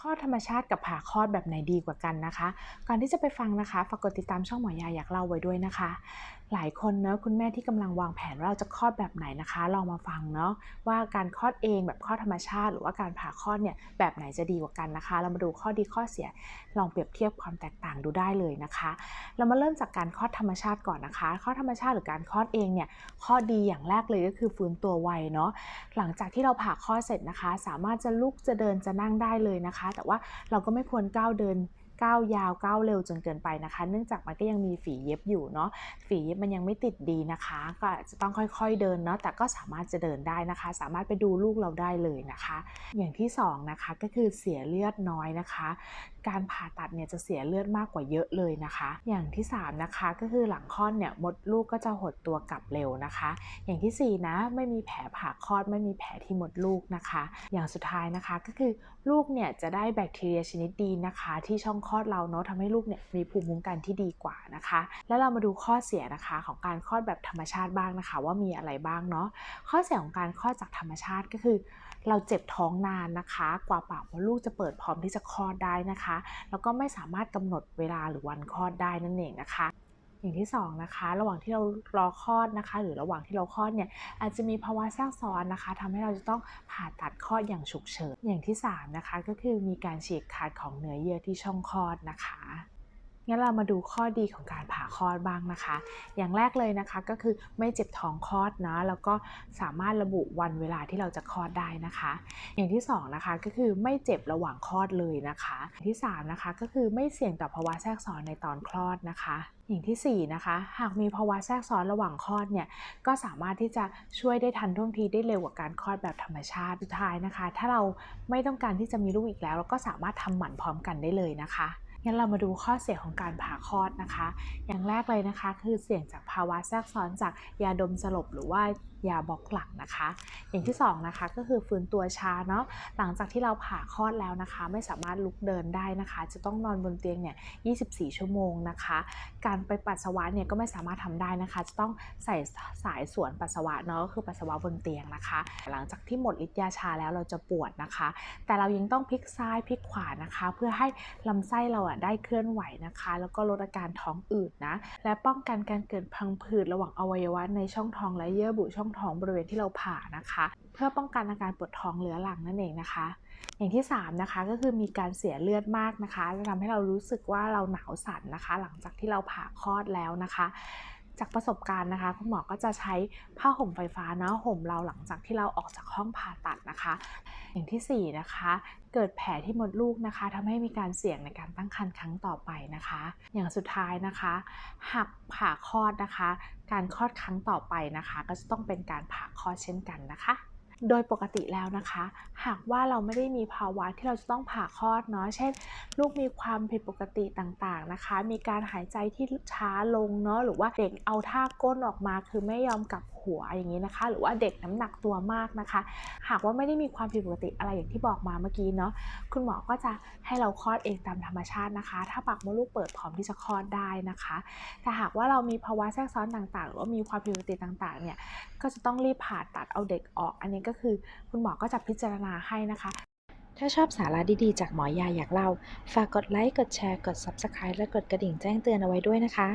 คลอดธรรมชาติกับผ่าคลอดแบบไหนดีกว่ากันนะคะ ก่อนที่จะไปฟังนะคะฝากกดติดตามช่องหมอยาอยากเล่าไว้ด้วยนะคะ หลายคนเนอะคุณแม่ที่กำลังวางแผนว่าเราจะคลอดแบบไหนนะคะ ลองมาฟังเนาะว่าการคลอดเองแบบคลอดธรรมชาติ หรือว่าการผ่าคลอดเนี่ยแบบไหนจะดีกว่ากันนะคะ เรามาดูข้อดีข้อเสียลองเปรียบเทียบความแตกต่างดูได้เลยนะคะ เรามาเริ่มจากการคลอดธรรมชาติก่อนนะคะคลอดธรรมชาติหรือการคลอดเองเนี่ยข้อดีอย่างแรกเลยก็คือฟื้นตัวไวเนาะหลังจากที่เราผ่าคลอดเสร็จนะคะ สามารถจะลุกจะเดินจะนั่งได้เลยนะคะ แต่ว่าเราก็ไม่ควรก้าวเดิน ก้าวยาวก้าวเร็วจนเกินไปนะคะ เนื่องจากมันก็ยังมีฝีเย็บอยู่เนาะฝีเย็บมันยังไม่ติดดีนะคะ ก็จะต้องค่อยๆเดินเนาะแต่ก็สามารถจะเดินได้นะคะ สามารถไปดูลูกเราได้เลยนะคะ อย่างที่สองนะคะก็คือเสียเลือดน้อยนะคะ การผ่าตัดเนี่ยจะเสียเลือดมากกว่าเยอะเลยนะคะ อย่างที่3นะคะก็คือหลังคลอดเนี่ยมดลูกก็จะหดตัวกลับเร็วนะคะ อย่างที่ 4 นะ ไม่มีแผลผ่าคลอดไม่มีแผลที่มดลูกนะคะ อย่างสุดท้ายนะคะก็คือลูกเนี่ยจะได้แบคทีเรียชนิดดีนะคะ ที่ช่องคลอดเราเนาะทำให้ลูกเนี่ยมีภูมิคุ้มกันที่ดีกว่านะคะ แล้วเรามาดูข้อเสียนะคะของการคลอดแบบธรรมชาติบ้างนะคะ ว่ามีอะไรบ้างเนาะข้อเสียของการคลอดจากธรรมชาติก็คือ เราเจ็บท้องนานนะคะ กว่าปากมดลูกจะเปิดพร้อมที่จะคลอดได้นะคะ แล้วก็ไม่สามารถกำหนดเวลาหรือวันคลอดได้นั่นเองนะคะ อย่างที่2นะคะระหว่างที่เรารอคลอดนะคะ หรือระหว่างที่เราคลอดเนี่ยอาจจะมีภาวะแทรกซ้อนนะคะทำให้เราจะต้องผ่าตัดคลอดอย่างฉุกเฉินอย่างที่3นะคะก็คือมีการฉีกขาดของเนื้อเยื่อที่ช่องคลอดนะคะ งั้นเรามาดูข้อดีของการผ่าคลอดบ้างนะคะ อย่างแรกเลยนะคะก็คือไม่เจ็บท้องคลอดนะแล้วก็สามารถระบุวันเวลาที่เราจะคลอดได้นะคะ อย่างที่2นะคะก็คือไม่เจ็บระหว่างคลอดเลยนะคะอย่างที่3นะคะก็คือไม่เสี่ยงต่อภาวะแทรกซ้อนในตอนคลอดนะคะอย่างที่ 4 นะคะ หากมีภาวะแทรกซ้อนระหว่างคลอดเนี่ย ก็สามารถที่จะช่วยได้ทันท่วงทีได้เร็วกว่าการคลอดแบบธรรมชาติสุดท้ายนะคะ ถ้าเราไม่ต้องการที่จะมีลูกอีกแล้ว เราก็สามารถทำหมันพร้อมกันได้เลยนะคะ งั้นเรามาดูข้อเสียของการผ่าคลอดนะคะ อย่างแรกเลยนะคะ คือเสี่ยงจากภาวะแทรกซ้อนจากยาดมสลบหรือว่า ยาบล็อกหลังนะคะ อย่างที่2นะคะก็คือฟื้นตัวช้าเนาะหลังจากที่เราผ่าคลอดแล้วนะคะ ไม่สามารถลุกเดินได้นะคะ จะต้องนอนบนเตียงเนี่ย 24 ชั่วโมงนะคะ การไปปัสสาวะเนี่ยก็ไม่สามารถทำได้นะคะ จะต้องใส่สายสวนปัสสาวะเนาะก็คือปัสสาวะบนเตียงนะคะ หลังจากที่หมดฤทธิ์ยาชาแล้วเราจะปวดนะคะ แต่เรายังต้องพลิกซ้ายพลิกขวานะคะ เพื่อให้ลำไส้เราอะได้เคลื่อนไหวนะคะ แล้วก็ลดอาการท้องอืดนะและป้องกันการเกิดพังผืดระหว่างอวัยวะในช่องท้องและเยื่อบุช่องท้องบริเวณที่เราผ่านะคะ เพื่อป้องกันอาการปวดท้องเรื้อรังนั่นเองนะคะ อย่างที่3นะคะก็คือมีการเสียเลือดมากนะคะจะทำให้เรารู้สึกว่าเราหนาวสั่นนะคะ หลังจากที่เราผ่าคลอดแล้วนะคะ จากประสบการณ์นะคะคุณหมอก็จะใช้ผ้าห่มไฟฟ้านะห่มเราหลังจากที่เราออกจากห้องผ่าตัดนะคะ อย่างที่ 4 นะคะ เกิดแผลที่มดลูกนะคะทำให้มีการเสี่ยงในการตั้งครรภ์ครั้งต่อไปนะคะ อย่างสุดท้ายนะคะหากผ่าคลอดนะคะ การคลอดครั้งต่อไปนะคะ ก็จะต้องเป็นการผ่าคลอดเช่นกันนะคะ โดยปกติแล้วนะคะ หากว่าเราไม่ได้มีภาวะที่เราจะต้องผ่าคลอดเนาะเช่น ลูกมีความผิดปกติต่างๆนะคะ มีการหายใจที่ช้าลงเนาะหรือว่าเด็กเอาท่าก้นออกมา คือไม่ยอมกลับหัวอย่างนี้นะคะ หรือว่าเด็กน้ำหนักตัวมากนะคะ หากว่าไม่ได้มีความผิดปกติอะไรอย่างที่บอกมาเมื่อกี้เนาะคุณหมอก็จะให้เราคลอดเองตามธรรมชาตินะคะ ถ้าปากมดลูกเปิดพร้อมที่จะคลอดได้นะคะแต่หากว่าเรามีภาวะแทรกซ้อนต่างๆ หรือว่ามีความผิดปกติต่างๆเนี่ยก็จะต้องรีบผ่าตัดเอาเด็กออก อันนี้ก็ก็คือ คุณหมอก็จะพิจารณาให้นะคะ ถ้าชอบสาระดีๆ จากหมอยาอยากเล่า ฝากกดไลค์ กดแชร์ กด Subscribe และกดกระดิ่งแจ้งเตือนเอาไว้ด้วยนะคะ